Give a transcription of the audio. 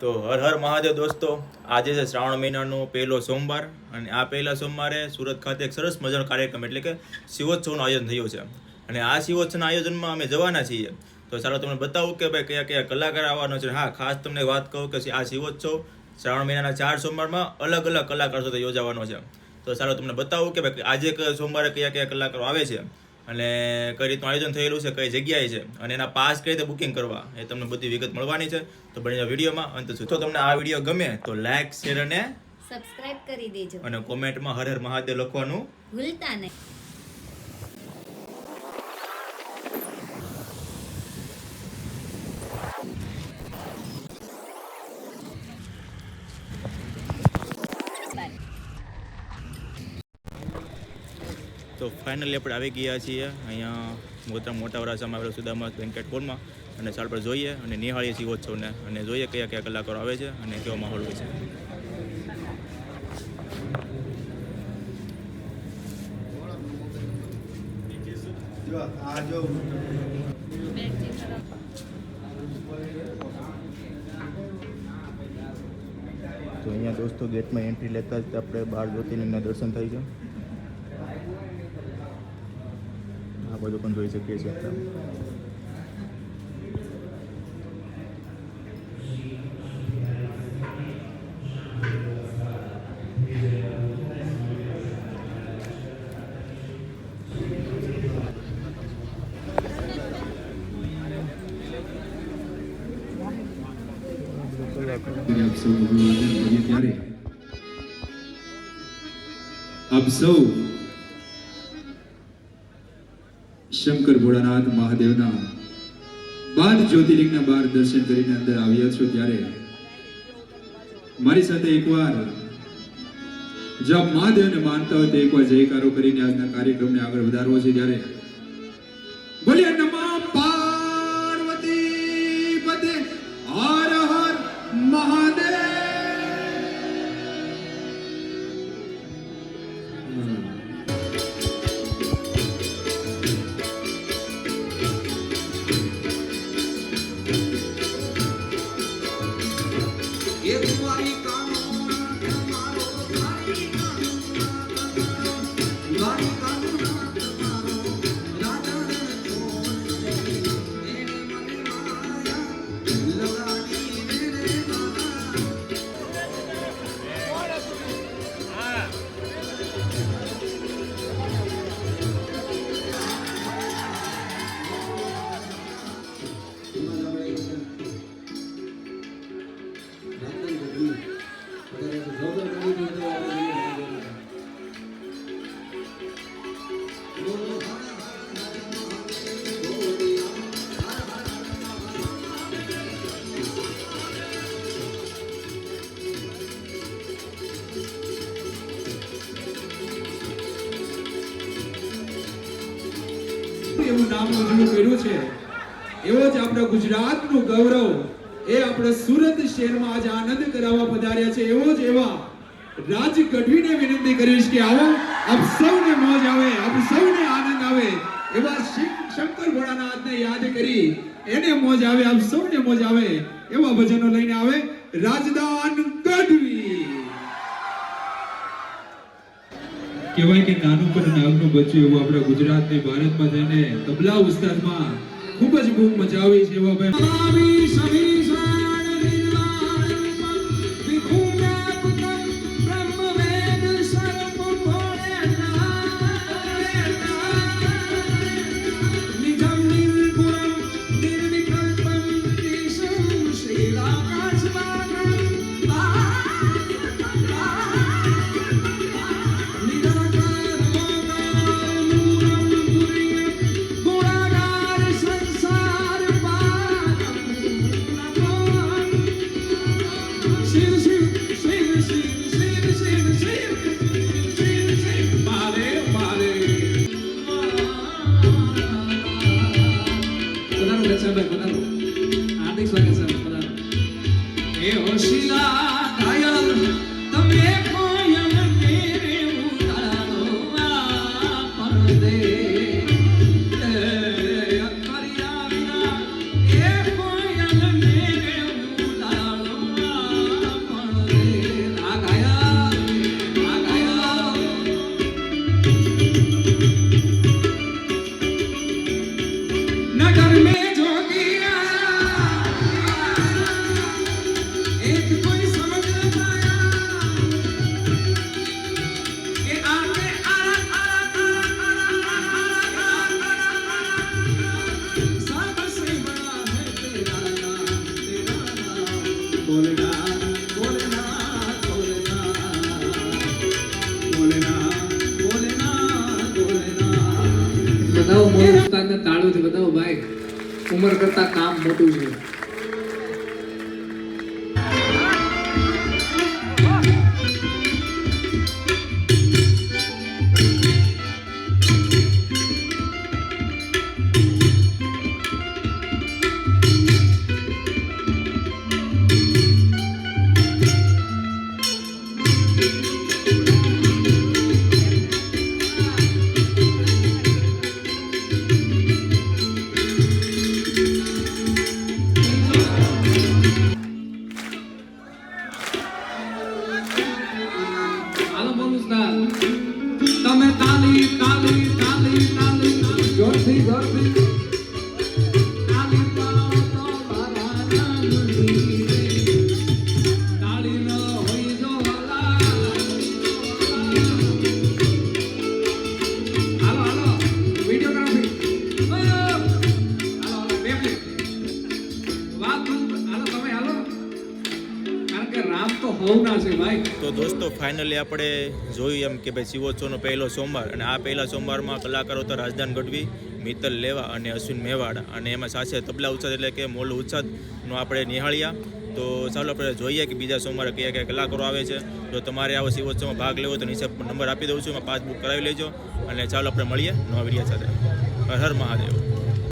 તો હર હર મહાદેવ દોસ્તો, આજે છે શ્રાવણ મહિનાનો પહેલો સોમવાર અને આ પહેલા સોમવારે સુરત ખાતે એક સરસ મજાનો કાર્યક્રમ એટલે કે શિવોત્સવનું આયોજન થયું છે. અને આ શિવોત્સવના આયોજનમાં અમે જવાના છીએ. તો ચાલો તમને બતાવું કે ભાઈ કયા કયા કલાકાર આવવાનો છે. હા, ખાસ તમને વાત કહું કે આ શિવોત્સવ શ્રાવણ મહિનાના ચાર સોમવારમાં અલગ અલગ કલાકારો સાથે યોજાવાનો છે. તો ચાલો તમને બતાવું કે ભાઈ આજે સોમવારે કયા કયા કલાકારો આવે છે. અને કઈ રીતનું આયોજન થયેલું છે કઈ જગ્યાએ છે અને એના પાસ કઈ રીતે બુકિંગ કરવા એ તમને બધી વિગત મળવાની છે. તો બની વિડીયોમાં અંત સુધી. જો તમને આ વીડિયો ગમે તો લાઈક શેર અને સબસ્ક્રાઇબ કરી દેજો. અને કોમેન્ટમાં હર હર મહાદેવ લખવાનું ભૂલતા નહીં. તો ફાઇનલી આપણે આવી ગયા છીએ અહીંયા મોટા મોટા વરાસામાં આવેલો સુદામા બેન્કેટ હોલમાં અને સાલ પર જોઈએ અને નિહાળીએ શિવોત્સવને અને જોઈએ કયા કયા કલાકારો આવે છે અને કેવો માહોલ હોય છે. તો અહીંયા દોસ્તો ગેટમાં એન્ટ્રી લેતા જ આપણે બાર જ્યોતિર્લિંગના દર્શન થાય છે. આ બધું પણ જોઈ શકીએ છીએ આપણે. આપ સૌ શંકર ભોળાનાથ મહાદેવના બાર જ્યોતિર્લિંગના બાર દર્શન કરીને અંદર આવ્યા છો ત્યારે મારી સાથે એકવાર જો આપ મહાદેવને માનતા હોય તો એકવાર જયકારો કરીને આજના કાર્યક્રમને આગળ વધારવો છે ત્યારે બોલીએ એવું નામ ઉજળું કર્યું છે. એવો જ આપણા ગુજરાતનું ગૌરવ એ આપણે સુરત શહેરમાં આજે આનંદ કરાવવા પધાર્યા છે. એવો જ એવા રાજ ગઢવીને વિનંતી કરીશ કે આવો. આપ સૌને મોજ આવે, આપ સૌને આનંદ આવે. એવા શંકર ભોળાનાથને યાદ કરી એને મોજ આવે, આપ સૌને મોજ આવે. એવા ભજનો લઈને આવે રાજદાન ગઢવી. કહેવાય કે નાનું પણ નાગનું બચ્યું એવું આપણા ગુજરાત ને ભારતમાં જઈને તબલા ઉસ્તાદમાં ખૂબ જ બૂમ મચાવી છે એવા ભાઈ. બતાવો મોટું તાળું બતાવો ભાઈ. ઉંમર કરતા કામ મોટું છે. ઉસ્તાદ તમે તાલી તાલી તાલી તાલી જોરથી જોરથી તો દોસ્તો ફાઇનલી આપણે જોયું એમ કે ભાઈ શિવોત્સવનો પહેલો સોમવાર અને આ પહેલા સોમવારમાં કલાકારો હતા રાજદાન ગઢવી, મિત્તલ લેવા અને અશ્વિન મેવાડ અને એમાં સાથે તબલા ઉત્સાદ એટલે કે મોલ ઉત્સાદનો આપણે નિહાળ્યા. તો ચાલો આપણે જોઈએ કે બીજા સોમવારે કયા કયા કલાકારો આવે છે. જો તમારે આવો શિવોત્સવમાં ભાગ લેવો તો નીચે નંબર આપી દઉં છું, એમાં પાસ બુક કરાવી લેજો. અને ચાલો આપણે મળીએ નવા વિડીયા સાથે. હર મહાદેવ.